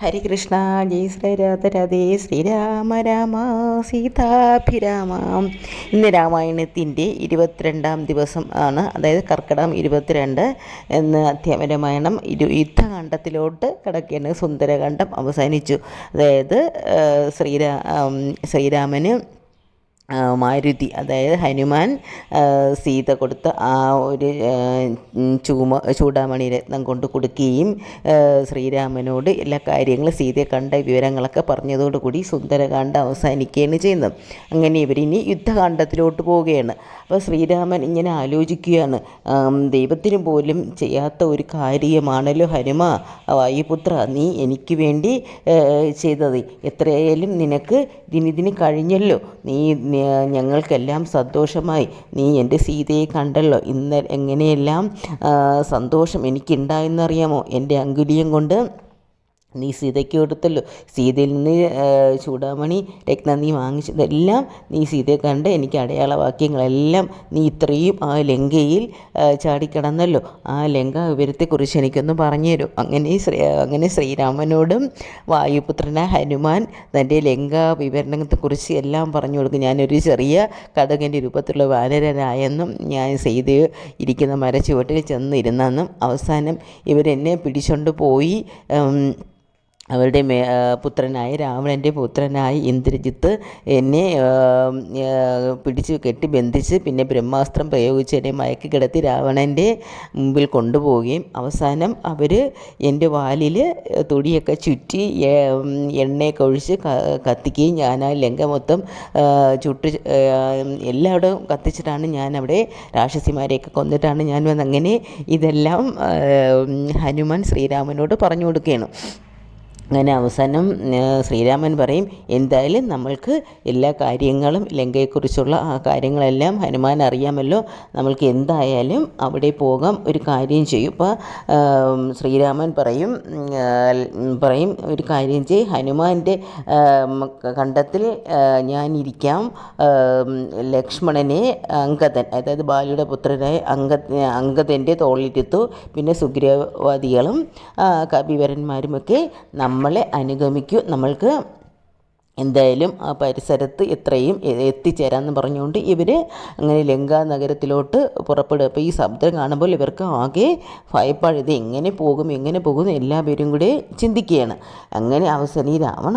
ഹരികൃഷ്ണ ജയ് ശ്രീരാധരാധേ ശ്രീരാമ രാമ സീതാഭിരാമ. ഇന്ന് രാമായണത്തിന്റെ ഇരുപത്തിരണ്ടാം ദിവസം ആണ്. അതായത് കർക്കിടകം ഇരുപത്തിരണ്ട് എന്ന് അധ്യാപനമായണം. ഇരു യുദ്ധകാണ്ഡത്തിലോട്ട് കിടക്കുകയാണ് സുന്ദരകണ്ഠം അവസാനിച്ചു. അതായത് ശ്രീരാ ശ്രീരാമന് മാരുതി അതായത് ഹനുമാൻ സീത കൊടുത്ത ആ ഒരു ചൂമ ചൂടാമണി രത്നം കൊണ്ട് കൊടുക്കുകയും ശ്രീരാമനോട് എല്ലാ കാര്യങ്ങളും സീതയെ കണ്ട വിവരങ്ങളൊക്കെ പറഞ്ഞതോടുകൂടി സുന്ദരകാന്ഡം അവസാനിക്കുകയാണ് ചെയ്യുന്നത്. അങ്ങനെ ഇവരിനി യുദ്ധകാന്ഡത്തിലോട്ട് പോവുകയാണ്. അപ്പോൾ ശ്രീരാമൻ ഇങ്ങനെ ആലോചിക്കുകയാണ് ദൈവത്തിന് പോലും ചെയ്യാത്ത ഒരു കാര്യമാണല്ലോ ഹനുമ വായുപുത്ര നീ എനിക്ക് വേണ്ടി ചെയ്തത്. എത്രയായാലും നിനക്ക് ഇതിനിതിന് കഴിഞ്ഞല്ലോ. നി- ഞങ്ങൾക്കെല്ലാം സന്തോഷമായി. നീ എന്റെ സീതയെ കണ്ടല്ലോ. ഇന്ന് എങ്ങനെയെല്ലാം സന്തോഷം എനിക്കുണ്ടായെന്നറിയാമോ? എന്റെ അങ്കുലിയം കൊണ്ട് നീ സീതയ്ക്ക് കൊടുത്തല്ലോ. സീതയിൽ നിന്ന് ചൂടാമണി രക്തം നീ വാങ്ങിച്ചതെല്ലാം നീ സീതയെ കണ്ട് എനിക്ക് അടയാളവാക്യങ്ങളെല്ലാം നീ ഇത്രയും ആ ലങ്കയിൽ ചാടിക്കിടന്നല്ലോ. ആ ലങ്ക വിവരത്തെക്കുറിച്ച് എനിക്കൊന്ന് പറഞ്ഞു തരും അങ്ങനെ ശ്രീ അങ്ങനെ ശ്രീരാമനോടും വായുപുത്രന ഹനുമാൻ തന്റെ ലങ്ക വിവരണത്തെക്കുറിച്ച് എല്ലാം പറഞ്ഞു കൊടുക്കും. ഞാനൊരു ചെറിയ കഥകന്റെ രൂപത്തിലുള്ള വാനരനായെന്നും ഞാൻ സീത ഇരിക്കുന്ന മരച്ചുവട്ടിൽ ചെന്നിരുന്നെന്നും അവസാനം ഇവരെന്നെ പിടിച്ചുകൊണ്ട് പോയി അവരുടെ പുത്രനായ രാവണന്റെ പുത്രനായ ഇന്ദ്രജിത്ത് എന്നെ പിടിച്ച് കെട്ടി ബന്ധിച്ച് പിന്നെ ബ്രഹ്മാസ്ത്രം പ്രയോഗിച്ച് എന്നെ മയക്കി കിടത്തി രാവണന്റെ മുമ്പിൽ കൊണ്ടുപോവുകയും അവസാനം അവർ എന്റെ വാലിൽ തുടിയൊക്കെ ചുറ്റി എണ്ണയൊക്കെ ഒഴിച്ച് കത്തിക്കുകയും ഞാൻ ആ ലങ്ക മൊത്തം ചുട്ട് എല്ലായിടവും കത്തിച്ചിട്ടാണ് ഞാൻ അവിടെ രാക്ഷസിമാരെയൊക്കെ കൊന്നിട്ടാണ് ഞാൻ വന്ന് അങ്ങനെ ഇതെല്ലാം ഹനുമാൻ ശ്രീരാമനോട് പറഞ്ഞു കൊടുക്കുകയാണ്. അങ്ങനെ അവസാനം ശ്രീരാമൻ പറയും എന്തായാലും നമ്മൾക്ക് എല്ലാ കാര്യങ്ങളും ലങ്കയെക്കുറിച്ചുള്ള ആ കാര്യങ്ങളെല്ലാം ഹനുമാൻ അറിയാമല്ലോ. നമ്മൾക്ക് എന്തായാലും അവിടെ പോകാം ഒരു കാര്യം ചെയ്യും. ഇപ്പോൾ ശ്രീരാമൻ പറയും പറയും ഒരു കാര്യം ചെയ്യും. ഹനുമാന്റെ കണ്ടത്തിൽ ഞാനിരിക്കാം. ലക്ഷ്മണനെ അങ്കദൻ അതായത് ബാലിയുടെ പുത്രനായ അങ്ക അങ്കദന്റെ തോളിലിരുത്തു. പിന്നെ സുഗ്രീവാദികളും കവിവരന്മാരുമൊക്കെ കവിവരന്മാരുമൊക്കെ നമ്മളെ അനുഗമിക്കൂ നമ്മൾക്ക് എന്തായാലും ആ പരിസരത്ത് എത്രയും എത്തിച്ചേരാമെന്ന് പറഞ്ഞുകൊണ്ട് ഇവർ അങ്ങനെ ലങ്ക നഗരത്തിലോട്ട് പുറപ്പെടുക അപ്പോൾ ഈ ശബ്ദം കാണുമ്പോൾ ഇവർക്ക് ആകെ ഭയപ്പാട്. ഇത് എങ്ങനെ പോകും എങ്ങനെ പോകും എല്ലാവരും കൂടെ ചിന്തിക്കുകയാണ്. അങ്ങനെ അവസാനം ഈ രാവണ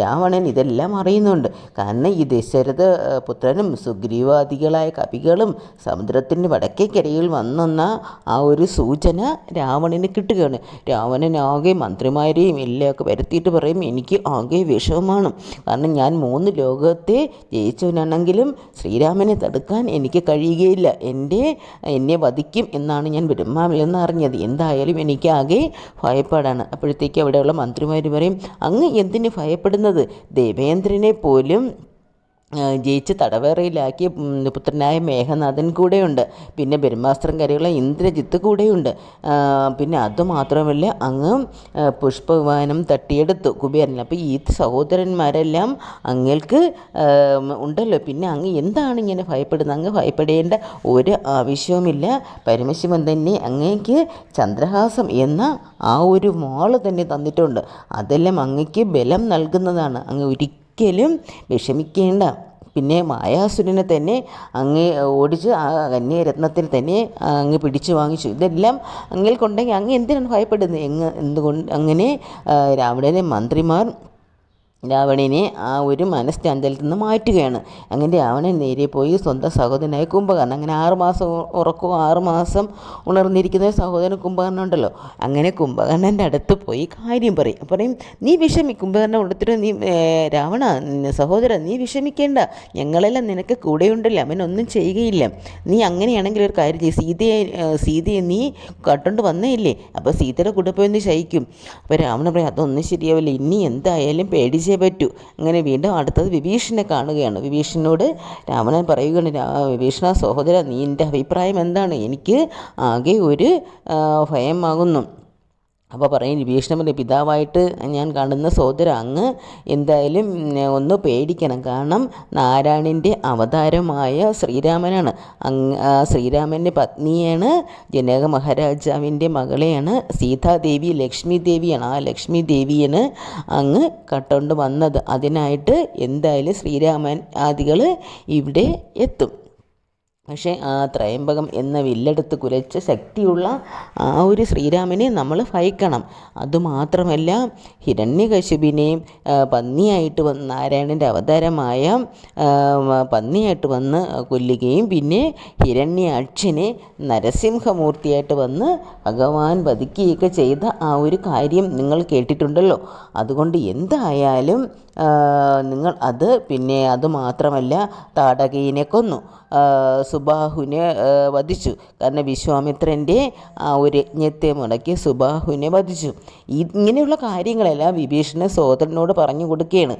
രാവണൻ ഇതെല്ലാം അറിയുന്നുണ്ട്. കാരണം ഈ ദശരഥ പുത്രനും സുഗ്രീവാദികളായ കവികളും സമുദ്രത്തിന്റെ വടക്കേക്കരയിൽ വന്നെന്ന ആ ഒരു സൂചന രാവണന് കിട്ടുകയാണ്. രാവണൻ ആകെ മന്ത്രിമാരെയും എല്ലാം ഒക്കെ വരുത്തിയിട്ട് പറയും എനിക്ക് ആകെ വിഷമമാണ്. കാരണം ഞാൻ മൂന്ന് ലോകത്തെ ജയിച്ചവനാണെങ്കിലും ശ്രീരാമനെ തടുക്കാൻ എനിക്ക് കഴിയുകയില്ല. എന്റെ എന്നെ വധിക്കും എന്നാണ് ഞാൻ ബ്രഹ്മാവിൽ നിന്ന് അറിഞ്ഞത് എന്തായാലും എനിക്കാകെ ഭയപ്പാടാണ്. അപ്പോഴത്തേക്ക് അവിടെയുള്ള മന്ത്രിമാർ പറയും അങ്ങ് എന്തിന് ഭയപ്പെടുന്നത്? ദേവേന്ദ്രനെ പോലും ജയിച്ച് തടവേറയിലാക്കിയ പുത്രനായ മേഘനാഥൻ കൂടെയുണ്ട്. പിന്നെ ബ്രഹ്മാസ്ത്രം കരയുള്ള ഇന്ദ്രജിത്ത് കൂടെയുണ്ട്. പിന്നെ അതുമാത്രമല്ല അങ്ങ് പുഷ്പവിമാനം തട്ടിയെടുത്തു. കുബേരൻ അപ്പോൾ ഈ സഹോദരന്മാരെല്ലാം അങ്ങേൾക്ക് ഉണ്ടല്ലോ. പിന്നെ അങ്ങ് എന്താണ് ഇങ്ങനെ ഭയപ്പെടുന്നത്? അങ്ങ് ഭയപ്പെടേണ്ട ഒരു ആവശ്യവുമില്ല. പരമശിവൻ തന്നെ അങ്ങേക്ക് ചന്ദ്രഹാസം എന്ന ആ ഒരു മോൾ തന്നെ തന്നിട്ടുണ്ട്. അതെല്ലാം അങ്ങയ്ക്ക് ബലം നൽകുന്നതാണ്. അങ്ങ് ഒരിക്കലും വിഷമിക്കേണ്ട. പിന്നെ മായാസുരനെ തന്നെ അങ്ങ് ഓടിച്ച് ആ കന്യരത്നത്തിൽ തന്നെ അങ്ങ് പിടിച്ചു വാങ്ങിച്ചു. ഇതെല്ലാം അങ്ങേൽക്കുണ്ടെങ്കിൽ അങ്ങ് എന്തിനാണ് ഭയപ്പെടുന്നത്? എങ്ങ് എന്തുകൊണ്ട് അങ്ങനെ രാവണനെ മന്ത്രിമാർ രാവണനെ ആ ഒരു മനഃസ്ഥാനത്തിൽ നിന്ന് മാറ്റുകയാണ്. അങ്ങനെ രാവണൻ നേരെ പോയി സ്വന്തം സഹോദരനായ കുംഭകർണൻ. അങ്ങനെ ആറുമാസം ആറുമാസം ഉറക്കവും ആറ് മാസം ഉണർന്നിരിക്കുന്ന സഹോദരൻ കുംഭകർണൻ ഉണ്ടല്ലോ. അങ്ങനെ കുംഭകർണന്റെ അടുത്ത് പോയി കാര്യം പറയും. പറയും നീ വിഷമി കുംഭകർണൻ കൊടുത്തിട്ട് നീ രാവണ സഹോദരൻ നീ വിഷമിക്കേണ്ട. ഞങ്ങളെല്ലാം നിനക്ക് കൂടെയുണ്ടല്ലോ അവനൊന്നും ചെയ്യുകയില്ല. നീ അങ്ങനെയാണെങ്കിൽ ഒരു കാര്യം ചെയ്യും. സീതയെ സീതയെ നീ കട്ടുകൊണ്ട് വന്നേയില്ലേ? അപ്പോൾ സീതയുടെ കൂടെ പോയി ഒന്ന് ശയിക്കും. അപ്പോൾ രാവണൻ പറയും അതൊന്നും ശരിയാവില്ല. ഇനി എന്തായാലും പേടിച്ചേ പറ്റൂ. അങ്ങനെ വീണ്ടും അടുത്തത് വിഭീഷണനെ കാണുകയാണ്. വിഭീഷണനോട് രാവണൻ പറയുകയാണ് വിഭീഷണ സഹോദര നീ എന്റെ അഭിപ്രായം എന്താണ്? എനിക്ക് ആകെ ഒരു ഭയമാകുന്നു. അപ്പോൾ പറയും വിഭീഷണന്റെ പിതാവായിട്ട് ഞാൻ കാണുന്ന സോദര അങ്ങ് എന്തായാലും ഒന്ന് പേടിക്കണം. കാരണം നാരായണന്റെ അവതാരമായ ശ്രീരാമനാണ്. അങ്ങ് ശ്രീരാമന്റെ പത്നിയാണ് ജനക മഹാരാജാവിന്റെ മകളെയാണ് സീതാദേവി ലക്ഷ്മി ദേവിയാണ് ആ ലക്ഷ്മി ദേവിയാണ് അങ്ങ് കട്ടുകൊണ്ട് വന്നത്. അതിനായിട്ട് എന്തായാലും ശ്രീരാമൻ ആദികൾ ഇവിടെ എത്തും. പക്ഷേ ആ ത്രയംബകം എന്ന വില്ലെടുത്ത് കുലച്ച ശക്തിയുള്ള ആ ഒരു ശ്രീരാമനെ നമ്മൾ ഭയക്കണം. അതുമാത്രമല്ല ഹിരണ്യകശിപിനെ പന്നിയായിട്ട് വന്ന് നാരായണന്റെ അവതാരമായ പന്നിയായിട്ട് വന്ന് കൊല്ലുകയും പിന്നെ ഹിരണ്യാക്ഷനെ നരസിംഹമൂർത്തിയായിട്ട് വന്ന് ഭഗവാൻ വധിക്കുകയൊക്കെ ചെയ്ത ആ ഒരു കാര്യം നിങ്ങൾ കേട്ടിട്ടുണ്ടല്ലോ. അതുകൊണ്ട് എന്തായാലും നിങ്ങൾ അത് പിന്നെ അത് മാത്രമല്ല താടകീനെ കൊന്നു. സുബാഹുവിനെ വധിച്ചു. കാരണം വിശ്വാമിത്രന്റെ ആ ഒരു യജ്ഞത്തെ മുടക്കി സുബാഹുവിനെ വധിച്ചു. ഇങ്ങനെയുള്ള കാര്യങ്ങളെല്ലാം വിഭീഷണ സോദരനോട് പറഞ്ഞു കൊടുക്കുകയാണ്.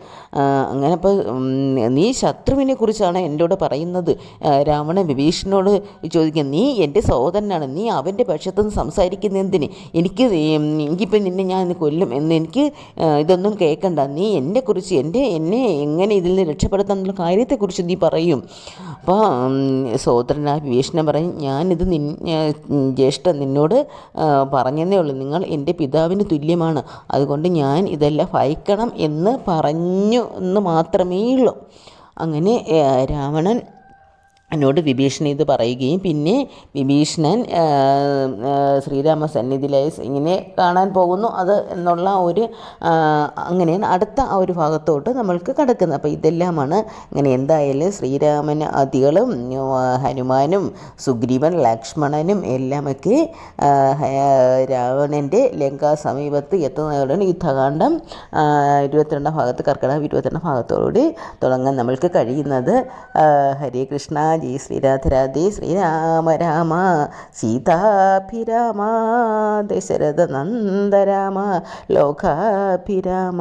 അങ്ങനെ അപ്പോൾ നീ ശത്രുവിനെ കുറിച്ചാണ് എന്നോട് പറയുന്നത്. രാവണൻ വിഭീഷണനോട് ചോദിക്കുക നീ എന്റെ സോദരനാണ് നീ അവന്റെ പക്ഷത്തുനിന്ന് സംസാരിക്കുന്ന എന്തിന്? എനിക്ക് എനിക്കിപ്പോൾ നിന്നെ ഞാൻ കൊല്ലും എന്ന് എനിക്ക് ഇതൊന്നും കേൾക്കണ്ട. നീ എന്നെക്കുറിച്ച് എന്റെ എന്നെ എങ്ങനെ ഇതിൽ നിന്ന് രക്ഷപ്പെടുത്താമെന്നുള്ള കാര്യത്തെക്കുറിച്ച് നീ പറയും. അപ്പോൾ സഹോദരൻ ആ വിവേഷണം പറയും ഞാനിത് നിൻ ജ്യേഷ്ഠ നിന്നോട് പറഞ്ഞതേ ഉള്ളൂ. നിങ്ങൾ എന്റെ പിതാവിന് തുല്യമാണ്. അതുകൊണ്ട് ഞാൻ ഇതെല്ലാം ഭയക്കണം എന്ന് പറഞ്ഞു എന്ന് മാത്രമേ ഉള്ളൂ. അങ്ങനെ രാവണൻ എന്നോട് വിഭീഷണൻ ഇത് പറയുകയും പിന്നെ വിഭീഷണൻ ശ്രീരാമ സന്നിധിയിലായി ഇങ്ങനെ കാണാൻ പോകുന്നു. അത് എന്നുള്ള ഒരു അങ്ങനെ അടുത്ത ആ ഒരു ഭാഗത്തോട്ട് നമ്മൾക്ക് കിടക്കുന്നത്. അപ്പോൾ ഇതെല്ലാമാണ് ഇങ്ങനെ എന്തായാലും ശ്രീരാമൻ അതികളും ഹനുമാനും സുഗ്രീവൻ ലക്ഷ്മണനും എല്ലാമൊക്കെ രാവണന്റെ ലങ്കാ സമീപത്ത് എത്തുന്നതോടെ യുദ്ധകാന്ഡം ഇരുപത്തിരണ്ടാം ഭാഗത്ത് കർക്കിടക ഇരുപത്തിരണ്ടാം ഭാഗത്തോടുകൂടി തുടങ്ങാൻ നമ്മൾക്ക് കഴിയുന്നത്. ഹരേ കൃഷ്ണ ജി ശ്രീരാധരാധേ ശ്രീരാമ രാമ. സീതാഭിരാമ. ദശരഥ നന്ദരാമ. ലോകാഭിരാമ.